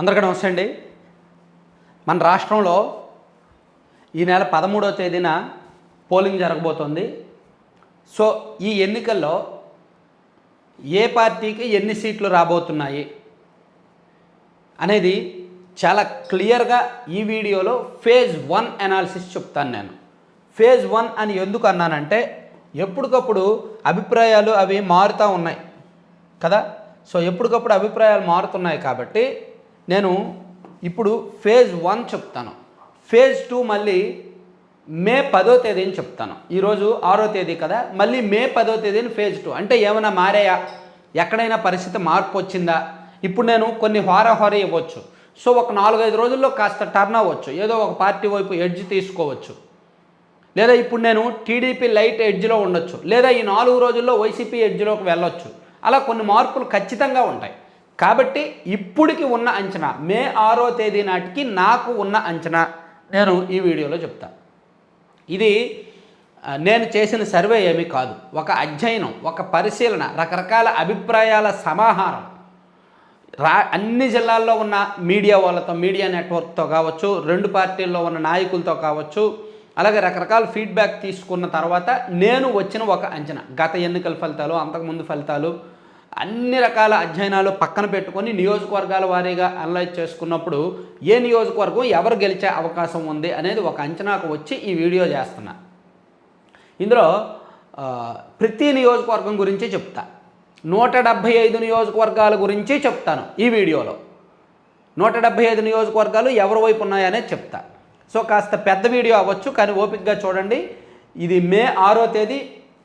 అందరికీ నమస్తే అండి. మన రాష్ట్రంలో ఈ నెల పదమూడవ తేదీన పోలింగ్ జరగబోతోంది. సో ఈ ఎన్నికల్లో ఏ పార్టీకి ఎన్ని సీట్లు రాబోతున్నాయి అనేది చాలా క్లియర్గా ఈ వీడియోలో ఫేజ్ వన్ అనాలిసిస్ చెప్తాను నేను. ఫేజ్ వన్ అని ఎందుకు అన్నానంటే ఎప్పటికప్పుడు అభిప్రాయాలు అవి మారుతూ ఉన్నాయి కదా. సో ఎప్పటికప్పుడు అభిప్రాయాలు మారుతున్నాయి కాబట్టి నేను ఇప్పుడు ఫేజ్ వన్ చెప్తాను. ఫేజ్ టూ మళ్ళీ మే పదో తేదీని చెప్తాను. ఈరోజు ఆరో తేదీ కదా మళ్ళీ మే పదో తేదీని ఫేజ్ టూ అంటే ఏమైనా మారాయా? ఎక్కడైనా పరిస్థితి మార్పు వచ్చిందా? ఇప్పుడు నేను కొన్ని హోరాహోర ఇవ్వచ్చు. సో ఒక నాలుగైదు రోజుల్లో కాస్త టర్న్ అవ్వచ్చు. ఏదో ఒక పార్టీ వైపు ఎడ్జ్ తీసుకోవచ్చు. లేదా ఇప్పుడు నేను టీడీపీ లైట్ ఎడ్జ్లో ఉండొచ్చు. లేదా ఈ నాలుగు రోజుల్లో వైసీపీ ఎడ్జ్లోకి వెళ్ళొచ్చు. అలా కొన్ని మార్పులు ఖచ్చితంగా ఉంటాయి. కాబట్టి ఇప్పటికి ఉన్న అంచనా మే ఆరో తేదీ నాటికి నాకు ఉన్న అంచనా నేను ఈ వీడియోలో చెప్తాను ఇది నేను చేసిన సర్వే ఏమీ కాదు. ఒక అధ్యయనం ఒక పరిశీలన రకరకాల అభిప్రాయాల సమాహారం. రా అన్ని జిల్లాల్లో ఉన్న మీడియా వాళ్ళతో మీడియా నెట్వర్క్తో కావచ్చు రెండు పార్టీల్లో ఉన్న నాయకులతో కావచ్చు అలాగే రకరకాల ఫీడ్బ్యాక్ తీసుకున్న తర్వాత నేను వచ్చిన ఒక అంచనా. గత ఎన్నికల ఫలితాలు అంతకుముందు ఫలితాలు అన్ని రకాల అధ్యయనాలు పక్కన పెట్టుకొని నియోజకవర్గాల వారీగా అనలైజ్ చేసుకున్నప్పుడు ఏ నియోజకవర్గం ఎవరు గెలిచే అవకాశం ఉంది అనేది ఒక అంచనాకు వచ్చి ఈ వీడియో చేస్తున్నా. ఇందులో ప్రతి నియోజకవర్గం గురించి చెప్తా. నూట డెబ్భై ఐదు నియోజకవర్గాల గురించి చెప్తాను ఈ వీడియోలో. నూట డెబ్భై ఐదు నియోజకవర్గాలు ఎవరి వైపు ఉన్నాయనేది చెప్తా. సో కాస్త పెద్ద వీడియో అవ్వచ్చు కానీ ఓపికగా చూడండి. ఇది మే ఆరో తేదీ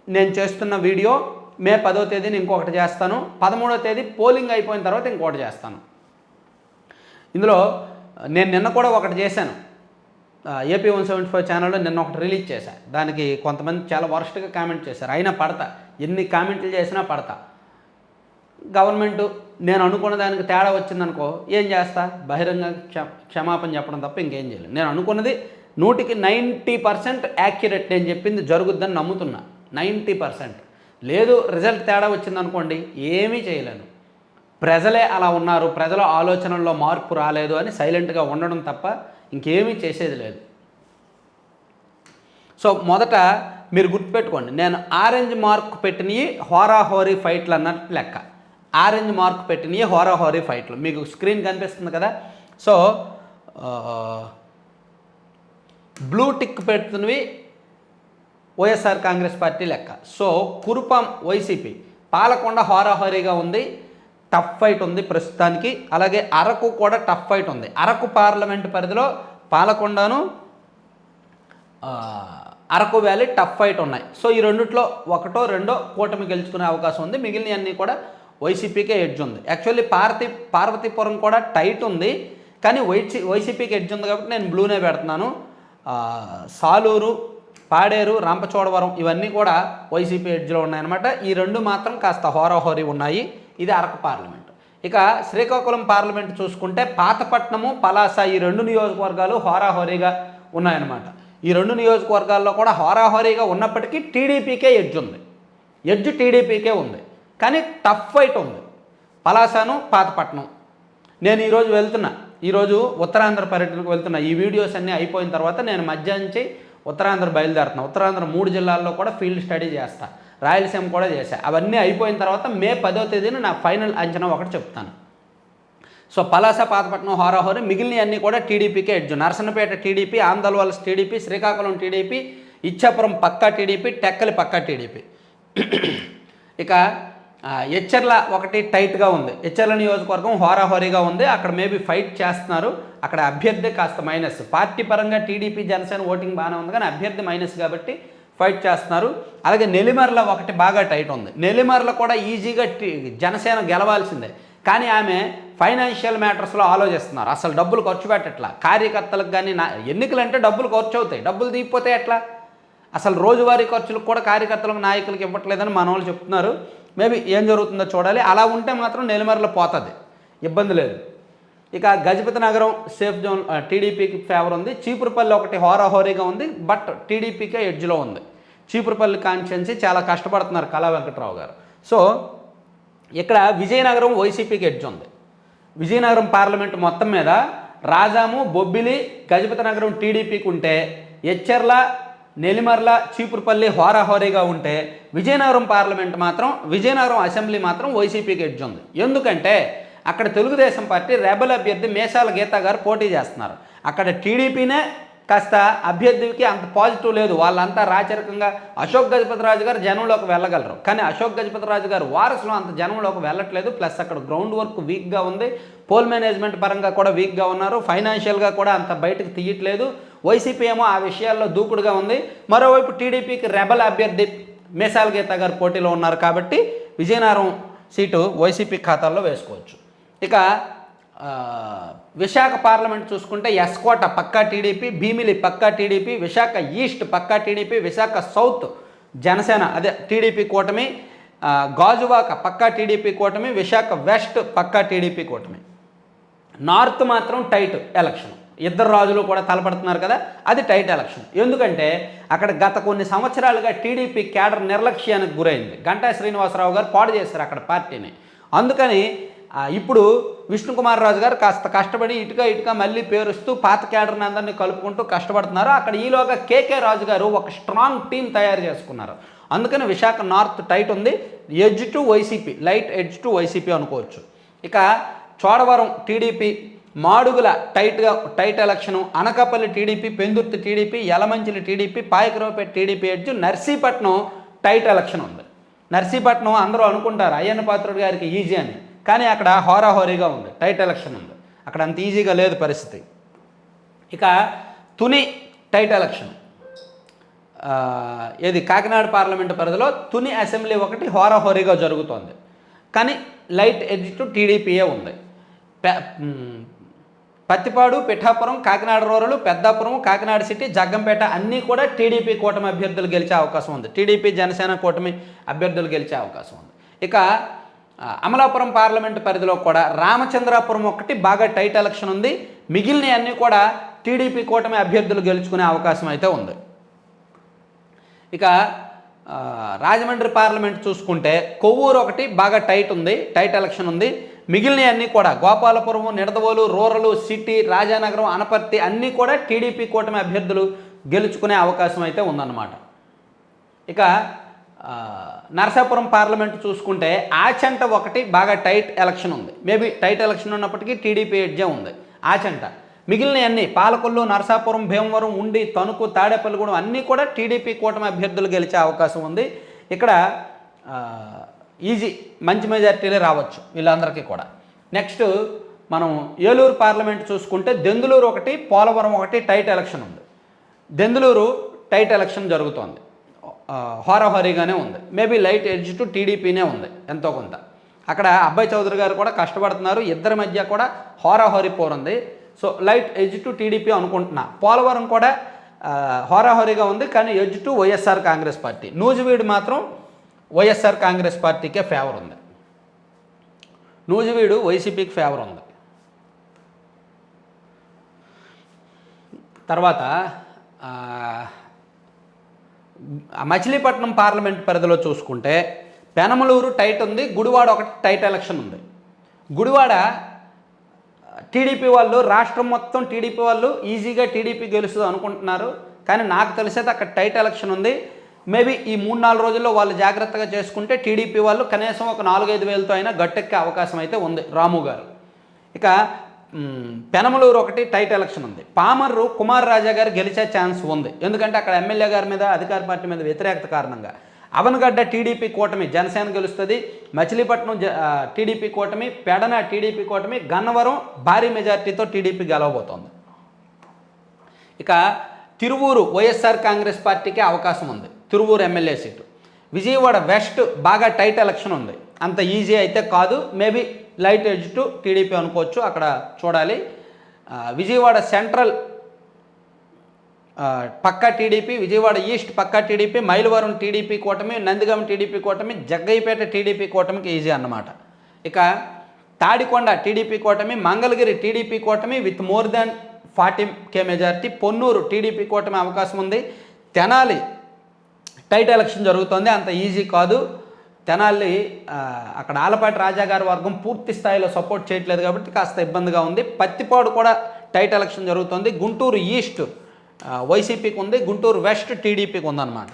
నేను చేస్తున్న వీడియో. మే పదో తేదీని ఇంకొకటి చేస్తాను పదమూడో తేదీ పోలింగ్ అయిపోయిన తర్వాత ఇంకొకటి చేస్తాను. ఇందులో నేను నిన్న కూడా ఒకటి చేశాను. ఏపీ వన్ సెవెంటీ ఫైవ్ ఛానల్లో నిన్న ఒకటి రిలీజ్ చేశా. దానికి కొంతమంది చాలా వరస్ట్గా కామెంట్ చేశారు. అయినా పడతా. ఎన్ని కామెంట్లు చేసినా పడతా. గవర్నమెంట్ నేను అనుకున్న దానికి తేడా వచ్చిందనుకో ఏం చేస్తా? బహిరంగ క్ష క్షమాపణ చెప్పడం తప్ప ఇంకేం చేయలేదు నేను అనుకున్నది నూటికి నైంటీ పర్సెంట్ యాక్యురేట్ నేను చెప్పింది జరుగుద్దని నమ్ముతున్నా. Ninety percent. లేదు రిజల్ట్ తేడా వచ్చిందనుకోండి ఏమీ చేయలేను. ప్రజలే అలా ఉన్నారు ప్రజల ఆలోచనల్లో మార్పు రాలేదు అని సైలెంట్గా ఉండడం తప్ప ఇంకేమీ చేసేది లేదు. సో మొదట మీరు గుర్తుపెట్టుకోండి నేను ఆరెంజ్ మార్క్ పెట్టినవి హోరాహోరీ ఫైట్లు అన్నట్టు లెక్క. ఆరెంజ్ మార్క్ పెట్టినవి హోరాహోరీ ఫైట్లు. మీకు స్క్రీన్ కనిపిస్తుంది కదా? సో బ్లూ టిక్ పెడుతున్నవి వైఎస్ఆర్ కాంగ్రెస్ పార్టీ లెక్క. సో కురుపాం వైసీపీ పాలకొండ హోరాహోరీగా ఉంది టఫ్ ఫైట్ ఉంది ప్రస్తుతానికి. అలాగే అరకు కూడా టఫ్ ఫైట్ ఉంది. అరకు పార్లమెంట్ పరిధిలో పాలకొండను అరకు వ్యాలీ టఫ్ ఫైట్ ఉన్నాయి. సో ఈ రెండిట్లో ఒకటో రెండో కూటమి గెలుచుకునే అవకాశం ఉంది. మిగిలినవన్నీ కూడా వైసీపీకే ఎడ్జ్ ఉంది. యాక్చువల్లీ పార్వతి పార్వతీపురం కూడా టైట్ ఉంది. కానీ వైసీ వైసీపీకి ఎడ్జ్ ఉంది కాబట్టి నేను బ్లూనే పెడుతున్నాను. సాలూరు పాడేరు రాంపచోడవరం ఇవన్నీ కూడా వైసీపీ ఎడ్జ్లో ఉన్నాయన్నమాట. ఈ రెండు మాత్రం కాస్త హోరాహోరీ ఉన్నాయి. ఇది అరకు పార్లమెంట్. ఇక శ్రీకాకుళం పార్లమెంట్ చూసుకుంటే పాతపట్నము పలాస ఈ రెండు నియోజకవర్గాలు హోరాహోరీగా ఉన్నాయన్నమాట. ఈ రెండు నియోజకవర్గాల్లో కూడా హోరాహోరీగా ఉన్నప్పటికీ టీడీపీకే ఎడ్జ్ ఉంది. ఎడ్జ్ టీడీపీకే ఉంది. కానీ టఫ్ ఫైట్ ఉంది. పలాసను పాతపట్నం. నేను ఈరోజు వెళ్తున్నా. ఈరోజు ఉత్తరాంధ్ర పర్యటనకు వెళ్తున్నా. ఈ వీడియోస్ అన్నీ అయిపోయిన తర్వాత నేను మధ్యాహ్నం ఉత్తరాంధ్ర బయలుదేరుతున్నా. ఉత్తరాంధ్ర మూడు జిల్లాల్లో కూడా ఫీల్డ్ స్టడీ చేస్తా. రాయలసీమ కూడా చేశా. అవన్నీ అయిపోయిన తర్వాత మే పదో తేదీన నా ఫైనల్ అంచనా ఒకటి చెప్తాను. సో పలాస పాతపట్నం హోరాహోరి మిగిలినవన్నీ కూడా టీడీపీకే edge. Narasannapeta TDP Andhravalasa TDP Srikakulam TDP Ichchapuram పక్కా టీడీపీ టెక్కలి పక్కా టీడీపీ. ఇక హెచ్చర్ల ఒకటి టైట్గా ఉంది. హెచ్చర్ల నియోజకవర్గం హోరాహోరీగా ఉంది. అక్కడ మేబీ ఫైట్ చేస్తున్నారు. అక్కడ అభ్యర్థి కాస్త మైనస్ పార్టీ పరంగా టీడీపీ జనసేన ఓటింగ్ బాగానే ఉంది. కానీ అభ్యర్థి మైనస్ కాబట్టి ఫైట్ చేస్తున్నారు. అలాగే నెల్లిమర్ల ఒకటి బాగా టైట్ ఉంది. నెల్లిమర్ల కూడా ఈజీగా జనసేన గెలవాల్సిందే. కానీ ఆమె ఫైనాన్షియల్ మ్యాటర్స్లో ఆలోచిస్తున్నారు. అసలు డబ్బులు ఖర్చు పెట్టట్లా? కార్యకర్తలకు కానీ నా ఎన్నికలంటే డబ్బులు ఖర్చు అవుతాయి. డబ్బులు తీయకపోతే ఎట్లా? అసలు రోజువారీ ఖర్చులకు కూడా కార్యకర్తలకు నాయకులకు ఇవ్వట్లేదని మన వాళ్ళు చెప్తున్నారు. మేబీ ఏం జరుగుతుందో చూడాలి. అలా ఉంటే మాత్రం నెలమరలు పోతుంది. ఇబ్బంది లేదు. ఇక గజపతి నగరం సేఫ్ జోన్ టీడీపీకి ఫేవర్ ఉంది. చీపురుపల్లి ఒకటి హోరాహోరీగా ఉంది బట్ టీడీపీకే ఎడ్జ్లో ఉంది. చీపురుపల్లి కాన్స్టిట్యున్సీ చాలా కష్టపడుతున్నారు కళా వెంకట్రావు గారు. సో ఇక్కడ విజయనగరం వైసీపీకి ఎడ్జ్ ఉంది. విజయనగరం పార్లమెంటు మొత్తం మీద రాజాము బొబ్బిలి గజపతి నగరం టీడీపీకి ఉంటే ఎచ్చెర్ల నెల్లిమర్ల చీపురుపల్లి హోరాహోరీగా ఉంటే విజయనగరం పార్లమెంట్ మాత్రం విజయనగరం అసెంబ్లీ మాత్రం వైసీపీకి ఎడ్జుంది ఉంది ఎందుకంటే అక్కడ తెలుగుదేశం పార్టీ రెబల్ అభ్యర్థి మేషాల గీత గారు పోటీ చేస్తున్నారు. అక్కడ టీడీపీనే కాస్త అభ్యర్థికి అంత పాజిటివ్ లేదు. వాళ్ళంతా రాచరికంగా అశోక్ గజపతిరాజు గారు జనంలోకి వెళ్ళగలరు. కానీ అశోక్ గజపతిరాజు గారు వారసులు అంత జనంలోకి వెళ్ళట్లేదు. ప్లస్ అక్కడ గ్రౌండ్ వర్క్ వీక్గా ఉంది. పోల్ మేనేజ్మెంట్ పరంగా కూడా వీక్గా ఉన్నారు. ఫైనాన్షియల్గా కూడా అంత బయటకు తీయట్లేదు. వైసీపీ ఏమో ఆ విషయాల్లో దూకుడుగా ఉంది. మరోవైపు టీడీపీకి రెబల్ అభ్యర్థి మేసాల్ గీత గారు పోటీలో ఉన్నారు కాబట్టి విజయనగరం సీటు వైసీపీ ఖాతాల్లో వేసుకోవచ్చు. ఇక విశాఖ పార్లమెంట్ చూసుకుంటే ఎస్కోట పక్కా టీడీపీ భీమిలి పక్కా టీడీపీ విశాఖ ఈస్ట్ పక్కా టీడీపీ విశాఖ సౌత్ జనసేన అదే టీడీపీ కూటమి గాజువాక పక్కా టీడీపీ కూటమి విశాఖ వెస్ట్ పక్కా టీడీపీ కూటమి. నార్త్ మాత్రం టైట్ ఎలక్షన్. ఇద్దరు రాజులు కూడా తలపడుతున్నారు కదా అది టైట్ ఎలక్షన్. ఎందుకంటే అక్కడ గత కొన్ని సంవత్సరాలుగా టీడీపీ కేడర్ నిర్లక్ష్యానికి గురైంది. గంటా శ్రీనివాసరావు గారు పాడు చేశారు అక్కడ పార్టీని. అందుకని ఇప్పుడు విష్ణుకుమార్ రాజు గారు కాస్త కష్టపడి ఇటుక ఇటుక మళ్ళీ పేరుస్తూ పాత క్యాడర్ని అందరినీ కలుపుకుంటూ కష్టపడుతున్నారు. అక్కడ ఈలోగా కేకే రాజు గారు ఒక స్ట్రాంగ్ టీం తయారు చేసుకున్నారు. అందుకని విశాఖ నార్త్ టైట్ ఉంది. Edge to YCP light edge to YCP అనుకోవచ్చు. ఇక చోడవరం టీడీపీ మాడుగుల టైట్గా tight election Anakapalli TDP Pendurthi TDP Yelamanchili TDP Payakaraopeta TDP edge Narsipatnam tight election ఉంది. నర్సీపట్నం అందరూ అనుకుంటారు అయ్యన్న పాత్రుడు గారికి ఈజీ అని. కానీ అక్కడ హోరాహోరీగా ఉంది టైట్ ఎలక్షన్ ఉంది. అక్కడ అంత ఈజీగా లేదు పరిస్థితి. ఇక తుని టైట్ ఎలక్షన్. ఏది కాకినాడ పార్లమెంటు పరిధిలో తుని అసెంబ్లీ ఒకటి హోరాహోరీగా జరుగుతోంది. కానీ లైట్ ఎడ్జ్ టు టీడీపీయే ఉంది. పత్తిపాడు పిఠాపురం కాకినాడ రూరల్ పెద్దాపురం కాకినాడ సిటీ జగ్గంపేట అన్నీ కూడా టీడీపీ కూటమి అభ్యర్థులు గెలిచే అవకాశం ఉంది. టీడీపీ జనసేన కూటమి అభ్యర్థులు గెలిచే అవకాశం ఉంది. ఇక అమలాపురం పార్లమెంటు పరిధిలో కూడా రామచంద్రాపురం ఒకటి బాగా టైట్ ఎలక్షన్ ఉంది. మిగిలిన అన్నీ కూడా టీడీపీ కూటమి అభ్యర్థులు గెలుచుకునే అవకాశం అయితే ఉంది. ఇక రాజమండ్రి పార్లమెంట్ చూసుకుంటే కొవ్వూరు ఒకటి బాగా టైట్ ఉంది టైట్ ఎలక్షన్ ఉంది. మిగిలినవన్నీ కూడా గోపాలపురం నిడదవోలు రూరల్ సిటీ రాజానగరం అనపర్తి అన్నీ కూడా టీడీపీ కూటమి అభ్యర్థులు గెలుచుకునే అవకాశం అయితే ఉందన్నమాట. ఇక నరసాపురం పార్లమెంట్ చూసుకుంటే ఆచంట ఒకటి బాగా టైట్ ఎలక్షన్ ఉంది. మేబీ టైట్ ఎలక్షన్ ఉన్నప్పటికీ టీడీపీ ఎడ్జే ఉంది. ఆచంట మిగిలినవన్నీ పాలకొల్లు నరసాపురం భీమవరం ఉండి తణుకు తాడేపల్లిగూడెం అన్నీ కూడా టీడీపీ కూటమి అభ్యర్థులు గెలిచే అవకాశం ఉంది. ఇక్కడ ఈజీ మంచి మెజార్టీలే రావచ్చు వీళ్ళందరికీ కూడా. నెక్స్ట్ మనం ఏలూరు పార్లమెంట్ చూసుకుంటే దెందులూరు ఒకటి పోలవరం ఒకటి టైట్ ఎలక్షన్ ఉంది. దెందులూరు టైట్ ఎలక్షన్ జరుగుతోంది. హోరహోరీగానే ఉంది. మేబీ లైట్ ఎడ్జ్ టు టీడీపీనే ఉంది ఎంతో కొంత. అక్కడ అబ్బాయి చౌదరి గారు కూడా కష్టపడుతున్నారు. ఇద్దరి మధ్య కూడా హోరాహోరీ పోరుంది so light edge to TDP అనుకుంటున్నా. పోలవరం కూడా ఆ, హోరాహోరీగా ఉంది. కానీ edge to YSR Congress party. Nuzvid మాత్రం వైఎస్ఆర్ కాంగ్రెస్ పార్టీకే ఫేవర్ ఉంది. నూజివీడు వైసీపీకి ఫేవర్ ఉంది. తర్వాత మచిలీపట్నం పార్లమెంట్ పరిధిలో చూసుకుంటే పెనమలూరు టైట్ ఉంది గుడివాడ ఒకటి టైట్ ఎలక్షన్ ఉంది. గుడివాడ టీడీపీ వాళ్ళు రాష్ట్రం మొత్తం టీడీపీ వాళ్ళు ఈజీగా టీడీపీ గెలుస్తుంది అనుకుంటున్నారు. కానీ నాకు తెలిసేది అక్కడ టైట్ ఎలక్షన్ ఉంది. మేబీ ఈ మూడు నాలుగు రోజుల్లో వాళ్ళు జాగ్రత్తగా చేసుకుంటే టీడీపీ వాళ్ళు కనీసం ఒక నాలుగైదు వేలతో అయినా గట్టెక్కే అవకాశం అయితే ఉంది రాము గారు. ఇక పెనమలూరు ఒకటి టైట్ ఎలక్షన్ ఉంది. పామర్రు కుమార్ రాజా గారు గెలిచే ఛాన్స్ ఉంది. ఎందుకంటే అక్కడ ఎమ్మెల్యే గారి మీద అధికార పార్టీ మీద వ్యతిరేకత కారణంగా. అవనగడ్డ టీడీపీ కూటమి జనసేన గెలుస్తుంది. మచిలీపట్నం టీడీపీ కూటమి పెడన టీడీపీ కూటమి గన్నవరం భారీ మెజార్టీతో టీడీపీ గెలవబోతోంది. ఇక తిరువూరు వైఎస్ఆర్ కాంగ్రెస్ పార్టీకి అవకాశం ఉంది. Tiruvuru MLA seat. Vijayawada west బాగా టైట్ ఎలక్షన్ ఉంది. అంత ఈజీ అయితే కాదు. Maybe light edge to TDP అనుకోవచ్చు. అక్కడ చూడాలి. విజయవాడ సెంట్రల్ పక్కా టీడీపీ విజయవాడ ఈస్ట్ పక్కా టీడీపీ మైలవరం టీడీపీ కూటమి నందిగం టీడీపీ కూటమి జగ్గయ్యపేట టీడీపీ కూటమికి ఈజీ అన్నమాట. ఇక తాడికొండ టీడీపీ కూటమి మంగళగిరి టీడీపీ కూటమి with more than forty K majority Ponnur TDP కూటమి అవకాశం ఉంది. తెనాలి టైట్ ఎలక్షన్ జరుగుతోంది. అంత ఈజీ కాదు. తెనాలి అక్కడ ఆలపాటి రాజా గారి వర్గం పూర్తి స్థాయిలో సపోర్ట్ చేయట్లేదు కాబట్టి కాస్త ఇబ్బందిగా ఉంది. పత్తిపాడు కూడా టైట్ ఎలక్షన్ జరుగుతుంది. గుంటూరు ఈస్ట్ వైసీపీకి ఉంది. గుంటూరు వెస్ట్ టీడీపీకి ఉందన్నమాట.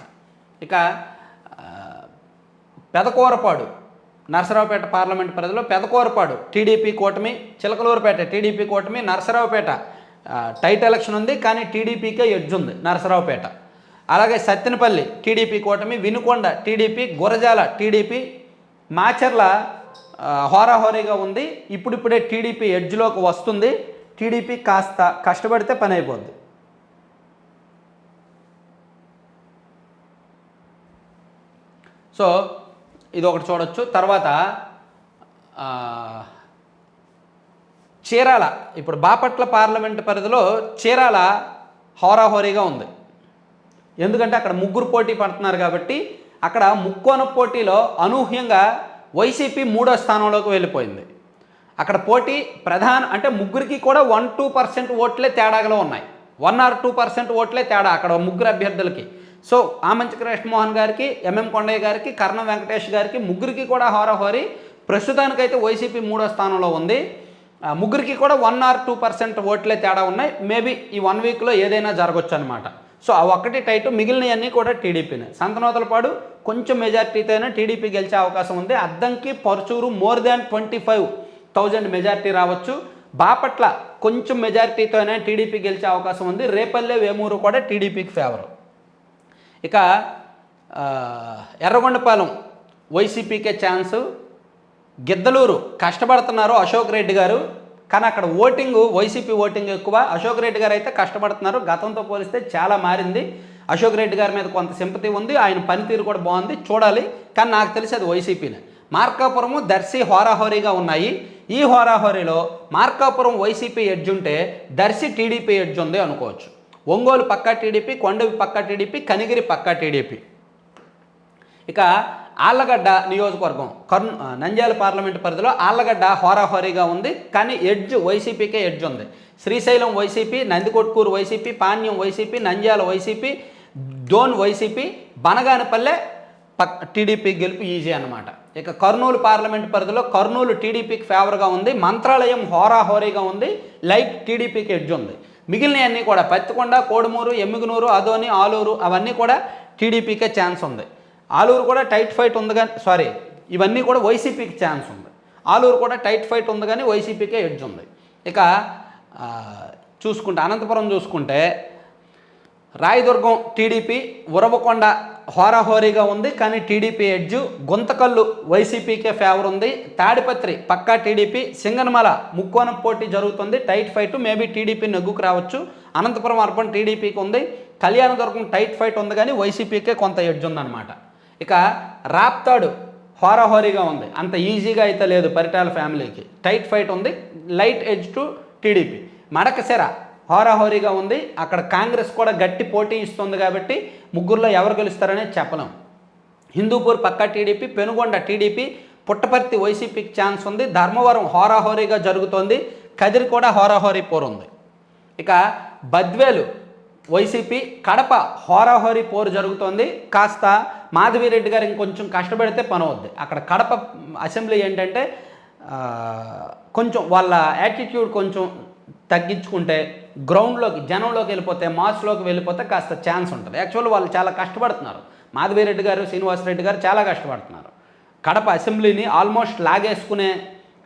ఇక పెదకూరపాడు నరసరావుపేట పార్లమెంట్ పరిధిలో పెదకూరపాడు టీడీపీ కూటమి చిలకలూరుపేట టీడీపీ కూటమి నరసరావుపేట టైట్ ఎలక్షన్ ఉంది. కానీ టీడీపీకే ఎడ్జ్ ఉంది నరసరావుపేట. అలాగే సత్తెనపల్లి టీడీపీ కూటమి వినుకొండ టీడీపీ గురజాల టీడీపీ మాచర్ల హోరాహోరీగా ఉంది. ఇప్పుడిప్పుడే టీడీపీ ఎడ్జ్లోకి వస్తుంది. టీడీపీ కాస్త కష్టపడితే పని అయిపోద్ది. సో ఇది ఒకటి చూడొచ్చు. తర్వాత చీరాల ఇప్పుడు బాపట్ల పార్లమెంట్ పరిధిలో చీరాల హోరాహోరీగా ఉంది. ఎందుకంటే అక్కడ ముగ్గురు పోటీ పడుతున్నారు కాబట్టి అక్కడ ముక్కోన పోటీలో అనూహ్యంగా వైసీపీ మూడో స్థానంలోకి వెళ్ళిపోయింది. అక్కడ పోటీ ప్రధాన అంటే ముగ్గురికి కూడా వన్ టూ పర్సెంట్ ఓట్లే తేడాగలో ఉన్నాయి. వన్ ఆర్ టూ పర్సెంట్ ఓట్లే తేడా అక్కడ ముగ్గురు అభ్యర్థులకి. సో ఆమంచి కృష్ణమోహన్ గారికి ఎంఎం కొండయ్య గారికి కర్ణం వెంకటేష్ గారికి ముగ్గురికి కూడా హోరహోరి ప్రస్తుతానికైతే వైసీపీ మూడో స్థానంలో ఉంది. ముగ్గురికి కూడా వన్ ఆర్ టూ పర్సెంట్ ఓట్లే తేడా ఉన్నాయి. మేబీ ఈ వన్ వీక్లో ఏదైనా జరగచ్చు అనమాట సో ఆ ఒక్కటి టైటు మిగిలినవన్నీ కూడా టీడీపీనే. సంతనోతలపాడు కొంచెం మెజార్టీతోనే టీడీపీ గెలిచే అవకాశం ఉంది. Addanki Parchur more than twenty five thousand majority రావచ్చు. బాపట్ల కొంచెం మెజార్టీతోనే టీడీపీ గెలిచే అవకాశం ఉంది. రేపల్లె వేమూరు కూడా టీడీపీకి ఫేవర్. ఇక ఎర్రగొండపాలెం వైసీపీకే ఛాన్సు. గిద్దలూరు కష్టపడుతున్నారు అశోక్ రెడ్డి గారు. కానీ అక్కడ ఓటింగ్ వైసీపీ ఓటింగ్ ఎక్కువ. అశోక్ రెడ్డి గారు అయితే కష్టపడుతున్నారు. గతంతో పోలిస్తే చాలా మారింది. అశోక్ రెడ్డి గారి మీద కొంత సింపతి ఉంది. ఆయన పనితీరు కూడా బాగుంది. చూడాలి. కానీ నాకు తెలిసి అది వైసీపీనే. మార్కాపురము దర్శి హోరాహోరీగా ఉన్నాయి. ఈ హోరాహోరీలో మార్కాపురం వైసీపీ ఎడ్జ్ ఉంటే దర్శి టీడీపీ ఎడ్జ్ ఉంది అనుకోవచ్చు. ఒంగోలు పక్క టీడీపీ కొండవి పక్క టీడీపీ కనిగిరి పక్క టీడీపీ. ఇక ఆళ్ళగడ్డ నియోజకవర్గం కర్నూ నంద్యాల పార్లమెంట్ పరిధిలో ఆళ్ళగడ్డ హోరాహోరీగా ఉంది. కానీ ఎడ్జ్ వైసీపీకే ఎడ్జ్ ఉంది. Srisailam YCP Nandikotkur YCP Panyam YCP Nandyal YCP Dhone YCP Banaganapalle పక్ టీడీపీ గెలుపు ఈజీ అనమాట ఇక కర్నూలు పార్లమెంట్ పరిధిలో కర్నూలు టీడీపీకి ఫేవర్గా ఉంది. మంత్రాలయం హోరాహోరీగా ఉంది. లైట్ టీడీపీకి ఎడ్జ్ ఉంది. మిగిలినవన్నీ కూడా పత్తికొండ కోడుమూరు ఎమ్మిగనూరు అదోని ఆలూరు అవన్నీ కూడా టీడీపీకే ఛాన్స్ ఉంది. ఆలూరు కూడా టైట్ ఫైట్ ఉంది కానీ సారీ ఇవన్నీ కూడా వైసీపీకి ఛాన్స్ ఉంది. ఆలూరు కూడా టైట్ ఫైట్ ఉంది కానీ వైసీపీకే ఎడ్జ్ ఉంది. ఇక చూసుకుంటే అనంతపురం చూసుకుంటే రాయదుర్గం టీడీపీ ఉరవకొండ హోరాహోరీగా ఉంది కానీ టీడీపీ ఎడ్జు గుంతకల్లు వైసీపీకే ఫేవర్ ఉంది. తాడిపత్రి పక్కా టీడీపీ సింగనమల ముక్కోణం పోటీ జరుగుతుంది. టైట్ ఫైట్ మేబీ టీడీపీ నెగ్గుకు రావచ్చు. అనంతపురం అర్బన్ టీడీపీకి ఉంది. కళ్యాణదుర్గం టైట్ ఫైట్ ఉంది కానీ వైసీపీకే కొంత ఎడ్జ్ ఉందన్నమాట. ఇక రాప్తాడు హోరాహోరీగా ఉంది. అంత ఈజీగా అయితే లేదు పరిటాల ఫ్యామిలీకి. టైట్ ఫైట్ ఉంది light edge to TDP. Madakasira హోరాహోరీగా ఉంది. అక్కడ కాంగ్రెస్ కూడా గట్టి పోటీ ఇస్తుంది కాబట్టి ముగ్గురులో ఎవరు గెలుస్తారనే చెప్పలేం. హిందూపూర్ పక్క టీడీపీ పెనుగొండ టీడీపీ పుట్టపర్తి వైసీపీకి ఛాన్స్ ఉంది. ధర్మవరం హోరాహోరీగా జరుగుతోంది. కదిరి కూడా హోరాహోరీ పోరు ఉంది ఇక బద్వేలు వైసీపీ కడప హోరాహోరీ పోరు జరుగుతోంది. కాస్త మాధవిరెడ్డి గారు ఇంకొంచెం కష్టపడితే పని అవుద్ది అక్కడ కడప అసెంబ్లీ ఏంటంటే కొంచెం వాళ్ళ యాటిట్యూడ్ కొంచెం తగ్గించుకుంటే గ్రౌండ్లోకి జనంలోకి వెళ్ళిపోతే మాస్లోకి వెళ్ళిపోతే కాస్త ఛాన్స్ ఉంటుంది. యాక్చువల్ వాళ్ళు చాలా కష్టపడుతున్నారు. మాధవిరెడ్డి గారు శ్రీనివాసరెడ్డి గారు చాలా కష్టపడుతున్నారు. కడప అసెంబ్లీని ఆల్మోస్ట్ లాగేసుకునే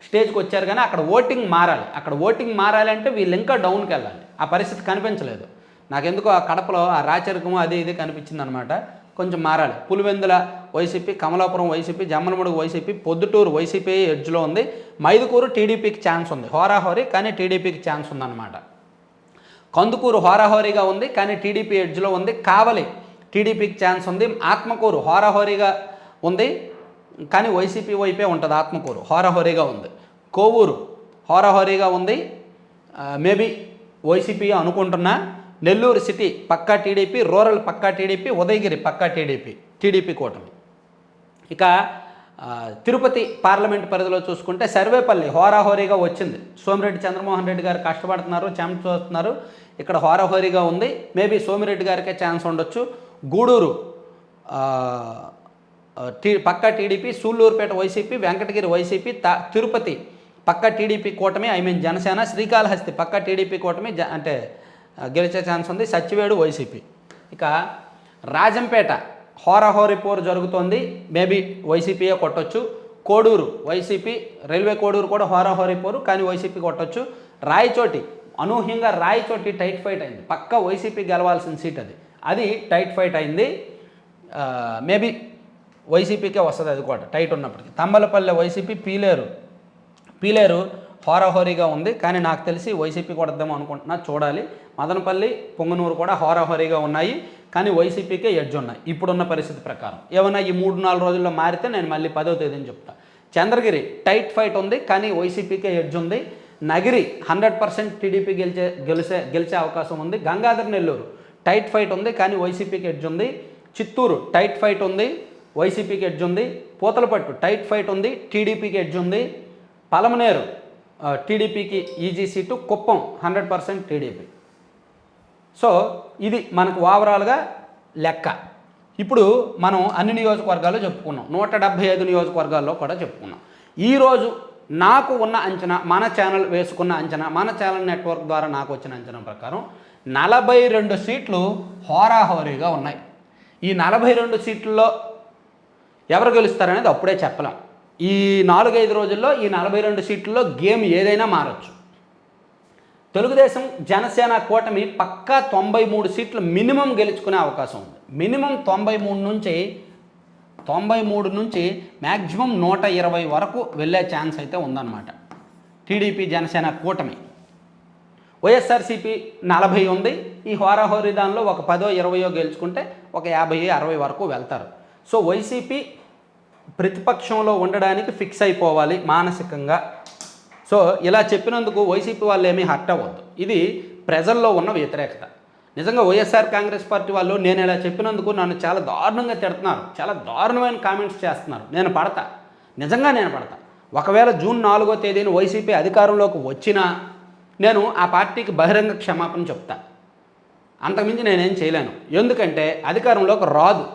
స్టేజ్కి వచ్చారు కానీ అక్కడ ఓటింగ్ మారాలి. అక్కడ ఓటింగ్ మారాలి అంటే వీళ్ళు ఇంకా డౌన్కి వెళ్ళాలి. ఆ పరిస్థితి కనిపించలేదు. నాకెందుకో ఆ కడపలో ఆ రాచరికము అది ఇది కనిపించింది అనమాట కొంచెం మారాలి. Pulivendula YCP Kamalapuram YCP Jammalamadugu YCP Proddatur YCP ఎడ్జ్లో ఉంది. మైదుకూరు టీడీపీకి ఛాన్స్ ఉంది. హోరాహోరీ కానీ టీడీపీకి ఛాన్స్ ఉందన్నమాట. కందుకూరు హోరాహోరీగా ఉంది కానీ టీడీపీ ఎడ్జ్లో ఉంది. కావలి టీడీపీకి ఛాన్స్ ఉంది. ఆత్మకూరు హోరాహోరీగా ఉంది కానీ వైసీపీ వైపే ఉంటుంది ఆత్మకూరు. హోరాహోరీగా ఉంది. కోవూరు హోరాహోరీగా ఉంది. మేబీ వైసీపీ అనుకుంటున్నా. నెల్లూరు సిటీ పక్కా టీడీపీ రూరల్ పక్కా టీడీపీ ఉదయగిరి పక్కా టీడీపీ టీడీపీ కూటమి. ఇక తిరుపతి పార్లమెంట్ పరిధిలో చూసుకుంటే సర్వేపల్లి హోరాహోరీగా వచ్చింది. సోమిరెడ్డి చంద్రమోహన్ రెడ్డి గారు కష్టపడుతున్నారు ఛాన్స్ చూస్తున్నారు. ఇక్కడ హోరాహోరీగా ఉంది. మేబీ సోమిరెడ్డి గారికే ఛాన్స్ ఉండొచ్చు. గూడూరు టీ పక్క TDP Sullurpeta YCP Venkatagiri YCP తా తిరుపతి పక్క టీడీపీ కూటమి ఐ మీన్ జనసేన శ్రీకాళహస్తి పక్క టీడీపీ కూటమి జ అంటే గెలిచే ఛాన్స్ ఉంది. సచ్చివేడు వైసీపీ ఇక రాజంపేట హోరాహోరీ పోరు జరుగుతోంది. మేబీ వైసీపీయే కొట్టొచ్చు. కోడూరు వైసీపీ రైల్వే కోడూరు కూడా హోరాహోరీ పోరు కానీ వైసీపీ కొట్టొచ్చు. రాయచోటి అనూహ్యంగా రాయచోటి టైట్ ఫైట్ అయింది. పక్క వైసీపీ గెలవాల్సిన సీట్ అది. అది టైట్ ఫైట్ అయింది. మేబీ వైసీపీకే వస్తుంది అది కూడా టైట్ ఉన్నప్పటికీ. తంబలపల్లె వైసీపీ పీలేరు. పీలేరు హోరాహోరీగా ఉంది కానీ నాకు తెలిసి వైసీపీ కొడద్దాం అనుకుంటున్నా చూడాలి. మదనపల్లి పొంగనూరు కూడా హోరాహోరీగా ఉన్నాయి కానీ వైసీపీకే ఎడ్జ్ ఉన్నాయి. ఇప్పుడున్న పరిస్థితి ప్రకారం. ఏమైనా ఈ మూడు నాలుగు రోజుల్లో మారితే నేను మళ్ళీ పదో తేదీని చెప్తా. చంద్రగిరి టైట్ ఫైట్ ఉంది కానీ వైసీపీకే ఎడ్జ్ ఉంది. నగిరి హండ్రెడ్ పర్సెంట్ టీడీపీ గెలిచే గెలిచే గెలిచే అవకాశం ఉంది. గంగాధర్ నెల్లూరు టైట్ ఫైట్ ఉంది కానీ వైసీపీకి ఎడ్జ్ ఉంది. చిత్తూరు టైట్ ఫైట్ ఉంది వైసీపీకి ఎడ్జ్ ఉంది. పూతలపట్టు టైట్ ఫైట్ ఉంది టీడీపీకి ఎడ్జ్ ఉంది. పలమనేరు టీడీపీకి easy seat Kuppam hundred percent TDP. So ఇది మనకు ఓవరాల్గా లెక్క. ఇప్పుడు మనం అన్ని నియోజకవర్గాల్లో చెప్పుకున్నాం. నూట డెబ్భై ఐదు నియోజకవర్గాల్లో కూడా చెప్పుకున్నాం. ఈరోజు నాకు ఉన్న అంచనా మన ఛానల్ వేసుకున్న అంచనా మన ఛానల్ నెట్వర్క్ ద్వారా నాకు వచ్చిన అంచనా ప్రకారం నలభై రెండు సీట్లు హోరాహోరీగా ఉన్నాయి. ఈ నలభై రెండు సీట్లలో ఎవరు గెలుస్తారనేది అప్పుడే చెప్పలేం. ఈ నాలుగైదు రోజుల్లో ఈ నలభై రెండు సీట్లలో గేమ్ ఏదైనా మారచ్చు. తెలుగుదేశం జనసేన కూటమి పక్కా తొంభై మూడు సీట్లు మినిమం గెలుచుకునే అవకాశం ఉంది. మినిమం తొంభై మూడు నుంచి తొంభై మూడు నుంచి మ్యాక్సిమం నూట ఇరవై వరకు వెళ్ళే ఛాన్స్ అయితే ఉందన్నమాట. టీడీపీ జనసేన కూటమి. వైఎస్ఆర్సీపీ నలభై ఉంది. ఈ హోరాహోరీ దానిలో ఒక పదో ఇరవయో గెలుచుకుంటే ఒక యాభై అరవై వరకు వెళ్తారు. సో వైసీపీ ప్రతిపక్షంలో ఉండడానికి ఫిక్స్ అయిపోవాలి మానసికంగా. సో ఇలా చెప్పినందుకు వైసీపీ వాళ్ళు ఏమీ హర్ట్ అవ్వద్దు. ఇది ప్రజల్లో ఉన్న వ్యతిరేకత. నిజంగా వైఎస్ఆర్ కాంగ్రెస్ పార్టీ వాళ్ళు నేను ఇలా చెప్పినందుకు నన్ను చాలా దారుణంగా తిడుతున్నారు. చాలా దారుణమైన కామెంట్స్ చేస్తున్నారు. నేను పడతా. నిజంగా నేను పడతా. ఒకవేళ జూన్ నాలుగో తేదీన వైసీపీ అధికారంలోకి వచ్చినా నేను ఆ పార్టీకి బహిరంగ క్షమాపణ చెప్తా. అంతకుమించి నేనేం చేయలేను. ఎందుకంటే అధికారంలోకి రాదు.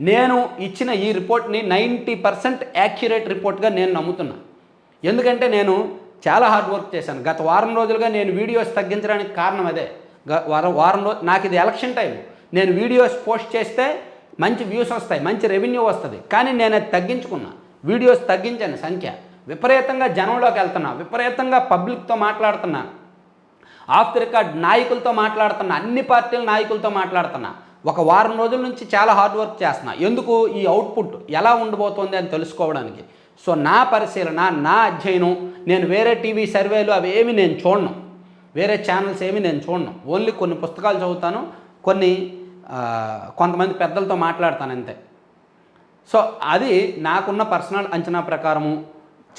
నేను ఇచ్చిన ఈ రిపోర్ట్ని నైంటీ పర్సెంట్ యాక్యురేట్ రిపోర్ట్గా నేను నమ్ముతున్నా. ఎందుకంటే నేను చాలా హార్డ్ వర్క్ చేశాను. గత వారం రోజులుగా నేను వీడియోస్ తగ్గించడానికి కారణం అదే. గ- వారం వారం రోజు నాకు ఇది ఎలక్షన్ టైం. నేను వీడియోస్ పోస్ట్ చేస్తే మంచి వ్యూస్ వస్తాయి మంచి రెవెన్యూ వస్తుంది. కానీ నేను అది తగ్గించుకున్నా. వీడియోస్ తగ్గించాను సంఖ్య. విపరీతంగా జనంలోకి వెళ్తున్నా. విపరీతంగా పబ్లిక్తో మాట్లాడుతున్నా. ఆఫ్ ది రికార్డ్ నాయకులతో మాట్లాడుతున్నా. అన్ని పార్టీల నాయకులతో మాట్లాడుతున్నా. ఒక వారం రోజుల నుంచి చాలా హార్డ్ వర్క్ చేస్తున్నా. ఎందుకు? ఈ అవుట్పుట్ ఎలా ఉండబోతోంది అని తెలుసుకోవడానికి. సో నా పరిశీలన నా అధ్యయనం నేను వేరే టీవీ సర్వేలు అవి ఏమి నేను చూడను. వేరే ఛానల్స్ ఏమి నేను చూడను. ఓన్లీ కొన్ని పుస్తకాలు చదువుతాను కొన్ని కొంతమంది పెద్దలతో మాట్లాడతాను అంతే. సో అది నాకున్న పర్సనల్ అంచనా ప్రకారము.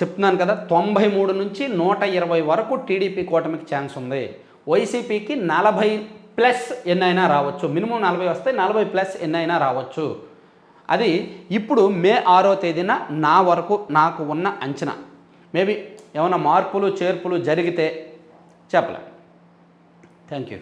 చెప్తున్నాను కదా తొంభై మూడు నుంచి నూట ఇరవై వరకు టీడీపీ కూటమికి ఛాన్స్ ఉంది. వైసీపీకి నలభై ప్లస్ ఎన్నైనా రావచ్చు. మినిమం నలభై వస్తే నలభై ప్లస్ ఎన్నైనా రావచ్చు. అది ఇప్పుడు మే ఆరో తేదీన నా వరకు నాకు ఉన్న అంచనా. మేబీ ఏమైనా మార్పులు చేర్పులు జరిగితే చెప్పలే. Thank you